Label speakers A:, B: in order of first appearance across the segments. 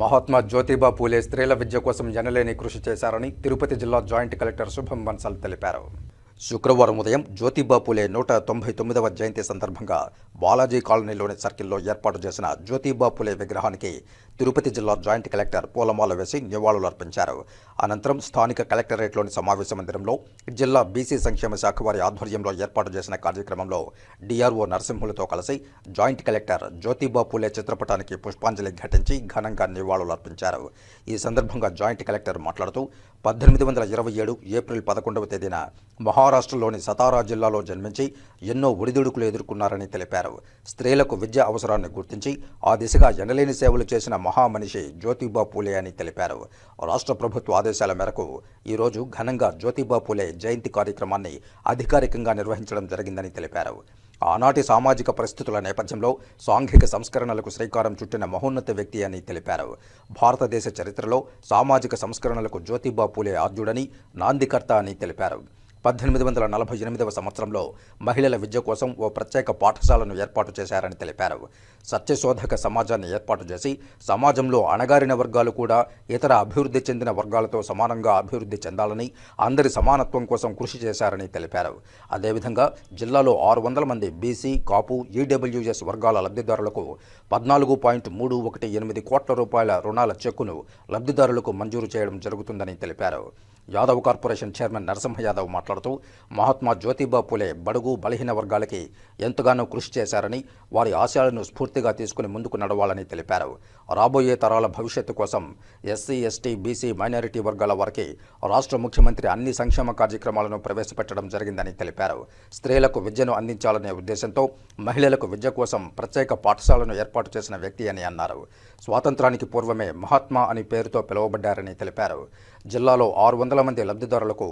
A: మహాత్మా జ్యోతిబా పూలే స్త్రీల విద్య కోసం ఎనలేని కృషి చేశారని తిరుపతి జిల్లా జాయింట్ కలెక్టర్ శుభం బన్సల్ తెలిపారు. శుక్రవారం ఉదయం జ్యోతిబాపులే నూట తొంభై తొమ్మిదవ జయంతి సందర్భంగా బాలాజీ కాలనీలోని సర్కిల్లో ఏర్పాటు చేసిన జ్యోతిబాపులే విగ్రహానికి తిరుపతి జిల్లా జాయింట్ కలెక్టర్ పూలమాల వేసి నివాళులు అర్పించారు అనంతరం స్థానిక కలెక్టరేట్లోని సమావేశ మందిరంలో జిల్లా బీసీ సంక్షేమ శాఖ వారి ఆధ్వర్యంలో ఏర్పాటు చేసిన కార్యక్రమంలో డిఆర్ఓ నరసింహులతో కలిసి జాయింట్ కలెక్టర్ జ్యోతిబాపులే చిత్రపటానికి పుష్పాంజలి ఘటించి ఘనంగా నివాళులు అర్పించారు ఈ సందర్భంగా జాయింట్ కలెక్టర్ మాట్లాడుతూ పద్దెనిమిది వందల ఇరవై ఏడు ఏప్రిల్ పదకొండవ తేదీన మహా మహారాష్ట్రలోని సతారా జిల్లాలో జన్మించి ఎన్నో ఒడిదుడుకులు ఎదుర్కొన్నారని తెలిపారు. స్త్రీలకు విద్య అవసరాన్ని గుర్తించి ఆ దిశగా ఎనలేని సేవలు చేసిన మహామనిషి జ్యోతిబా పూలే అని తెలిపారు. రాష్ట్ర ప్రభుత్వ ఆదేశాల మేరకు ఈరోజు ఘనంగా జ్యోతిబా పూలే జయంతి కార్యక్రమాన్ని అధికారికంగా నిర్వహించడం జరిగిందని తెలిపారు. ఆనాటి సామాజిక పరిస్థితుల నేపథ్యంలో సాంఘిక సంస్కరణలకు శ్రీకారం చుట్టిన మహోన్నత వ్యక్తి అని తెలిపారు. భారతదేశ చరిత్రలో సామాజిక సంస్కరణలకు జ్యోతిబా పూలే ఆద్యుడని నాందికర్త అని తెలిపారు. పద్దెనిమిది వందల నలభై ఎనిమిదవ సంవత్సరంలో మహిళల విద్య కోసం ఓ ప్రత్యేక పాఠశాలను ఏర్పాటు చేశారని తెలిపారు. సత్యశోధక సమాజాన్ని ఏర్పాటు చేసి సమాజంలో అణగారిన వర్గాలు కూడా ఇతర అభివృద్ధి చెందిన వర్గాలతో సమానంగా అభివృద్ధి చెందాలని అందరి సమానత్వం కోసం కృషి చేశారని తెలిపారు. అదేవిధంగా జిల్లాలో ఆరు వందల మంది బీసీ కాపు ఈడబ్ల్యూఎస్ వర్గాల లబ్ధిదారులకు పద్నాలుగు పాయింట్ మూడు ఒకటి ఎనిమిది కోట్ల రూపాయల రుణాల చెక్కును లబ్ధిదారులకు మంజూరు చేయడం జరుగుతుందని తెలిపారు. యాదవ్ కార్పొరేషన్ చైర్మన్ నరసింహ యాదవ్ మాట్లాడుతూ మహాత్మా జ్యోతిబా పూలే బడుగు బలహీన వర్గాలకి ఎంతగానో కృషి చేశారని వారి ఆశయాలను స్ఫూర్తిగా తీసుకుని ముందుకు నడవాలని తెలిపారు. రాబోయే తరాల భవిష్యత్తు కోసం ఎస్సీ ఎస్టీ బీసీ మైనారిటీ వర్గాల వారికి రాష్ట్ర ముఖ్యమంత్రి అన్ని సంక్షేమ కార్యక్రమాలను ప్రవేశపెట్టడం జరిగిందని తెలిపారు. స్త్రీలకు విద్యను అందించాలనే ఉద్దేశంతో మహిళలకు విద్య కోసం ప్రత్యేక పాఠశాలను ఏర్పాటు చేసిన వ్యక్తి అని అన్నారు. స్వాతంత్రానికి పూర్వమే మహాత్మా అని పేరుతో పిలువబడ్డారని తెలిపారు. జిల్లాలో ఆరు వందల మంది లబ్ధిదారులకు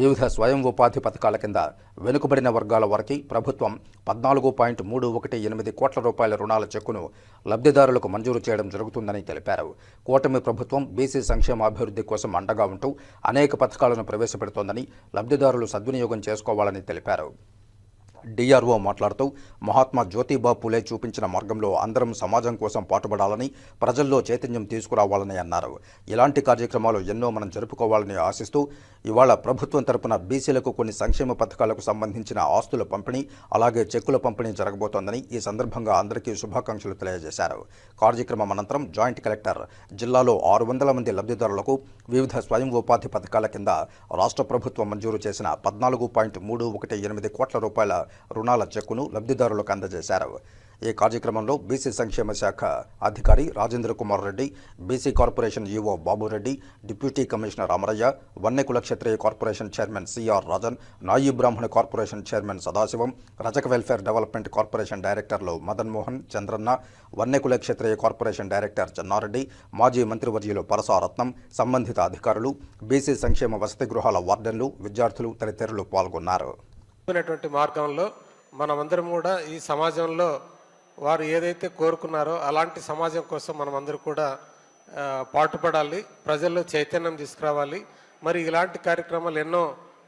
A: వివిధ స్వయం ఉపాధి పథకాల కింద వెనుకబడిన వర్గాల వారికి ప్రభుత్వం పద్నాలుగు పాయింట్ మూడు ఒకటి ఎనిమిది కోట్ల రూపాయల రుణాల చెక్కును లబ్ధిదారులకు మంజూరు చేయడం జరుగుతుందని తెలిపారు. కూటమి ప్రభుత్వం బీసీ సంక్షేమాభివృద్ధి కోసం అండగా ఉంటూ అనేక పథకాలను ప్రవేశపెడుతోందని లబ్ధిదారులు సద్వినియోగం చేసుకోవాలని తెలిపారు. డిఆర్ఓ మాట్లాడుతూ మహాత్మా జ్యోతిబా పూలే చూపించిన మార్గంలో అందరం సమాజం కోసం పాటుపడాలని ప్రజల్లో చైతన్యం తీసుకురావాలని అన్నారు. ఇలాంటి కార్యక్రమాలు ఎన్నో మనం జరుపుకోవాలని ఆశిస్తూ ఇవాళ ప్రభుత్వం తరపున బీసీలకు కొన్ని సంక్షేమ పథకాలకు సంబంధించిన ఆస్తుల పంపిణీ అలాగే చెక్కుల పంపిణీ జరగబోతోందని ఈ సందర్భంగా అందరికీ శుభాకాంక్షలు తెలియజేశారు. కార్యక్రమం అనంతరం జాయింట్ కలెక్టర్ జిల్లాలో ఆరు వందల మంది లబ్ధిదారులకు వివిధ స్వయం ఉపాధి పథకాల కింద రాష్ట్ర ప్రభుత్వం మంజూరు చేసిన పద్నాలుగు పాయింట్ మూడు ఒకటి ఎనిమిది కోట్ల రూపాయల రుణాల చెక్కును లబ్ధిదారులకు అందజేశారు. ఈ కార్యక్రమంలో బీసీ సంక్షేమ శాఖ అధికారి Rajendra Kumar Reddy BC corporation EO Babureddy deputy commissioner Amaraiah Vannekula Kshatriya corporation chairman CR Rajan Nayi Brahmana corporation chairman Sadasivam Rajaka welfare development corporation డైరెక్టర్లు మదన్ మోహన్ చంద్రన్న వన్నెకుల క్షత్రియ కార్పొరేషన్ డైరెక్టర్ చెన్నారెడ్డి మాజీ మంత్రివర్యులు పరసారత్నం సంబంధిత అధికారులు బీసీ సంక్షేమ వసతి గృహాల వార్డెన్లు విద్యార్థులు తదితరులు పాల్గొన్నారు.
B: చెప్పినటువంటి మార్గంలో మనమందరం కూడా ఈ సమాజంలో వారు ఏదైతే కోరుకున్నారో అలాంటి సమాజం కోసం మనమందరూ కూడా పాటుపడాలి ప్రజల్లో చైతన్యం తీసుకురావాలి. మరి ఇలాంటి కార్యక్రమాలు ఎన్నో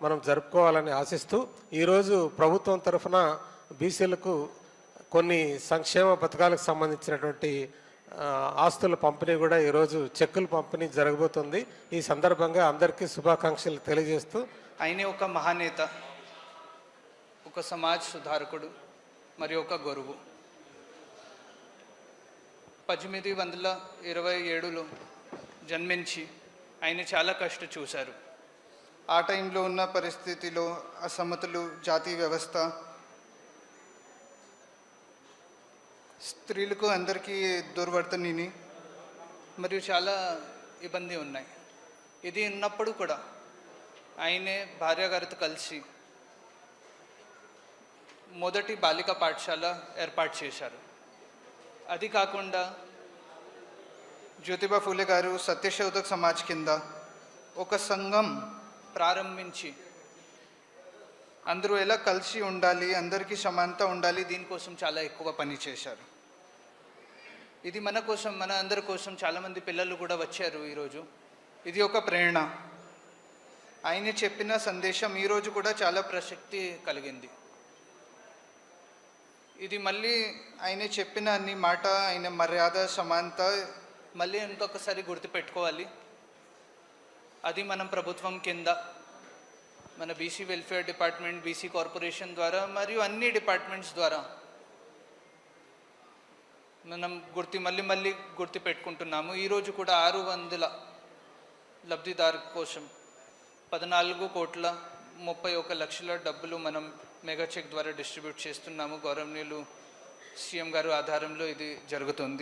B: మనం జరుపుకోవాలని ఆశిస్తూ ఈరోజు ప్రభుత్వం తరఫున బీసీలకు కొన్ని సంక్షేమ పథకాలకు సంబంధించినటువంటి ఆస్తుల పంపిణీ కూడా ఈరోజు చెక్కుల పంపిణీ జరగబోతుంది. ఈ సందర్భంగా అందరికీ శుభాకాంక్షలు తెలియజేస్తూ
C: ఆయన ఒక మహానేత ఒక సమాజ్ సుధారకుడు మరియు ఒక గురువు. పద్దెనిమిది వందల ఇరవై ఏడులో జన్మించి ఆయన చాలా కష్ట చూశారు. ఆ టైంలో ఉన్న పరిస్థితిలో అసమతులు జాతీయ వ్యవస్థ స్త్రీలకు అందరికీ దుర్వర్తనిని మరియు చాలా ఇబ్బంది ఉన్నాయి. ఇది ఉన్నప్పుడు కూడా ఆయనే భార్య గారితో కలిసి మొదటి బాలిక పాఠశాల ఏర్పాటు చేశారు. అది కాకుండా జ్యోతిబా ఫూలే గారు సత్యశోధక్ సమాజ్ కింద ఒక సంఘం ప్రారంభించి అందరూ ఎలా కలిసి ఉండాలి అందరికీ సమానత ఉండాలి దీనికోసం చాలా ఎక్కువ పని చేశారు. ఇది మన కోసం మన అందరి కోసం చాలామంది పిల్లలు కూడా వచ్చారు ఈరోజు ఇది ఒక ప్రేరణ. ఆయన చెప్పిన సందేశం ఈరోజు కూడా చాలా ప్రసక్తి కలిగింది. ఇది మళ్ళీ ఆయన చెప్పిన అన్ని మాట ఆయన మర్యాద సమానత మళ్ళీ ఇంకొకసారి గుర్తుపెట్టుకోవాలి. అది మనం ప్రభుత్వం కింద మన BC welfare department BC corporation ద్వారా మరియు అన్ని డిపార్ట్మెంట్స్ ద్వారా మనం గుర్తి మళ్ళీ మళ్ళీ గుర్తు పెట్టుకుంటున్నాము ఈరోజు కూడా ఆరు వందల లబ్ధిదారు కోసం పద్నాలుగు కోట్ల ముప్పై ఒక లక్షల డబ్బులు మనం మెగా చెక్ ద్వారా డిస్ట్రిబ్యూట్ చేస్తున్నాము. గౌరవనీయులు సీఎం గారు ఆధారంలో ఇది జరుగుతుంది.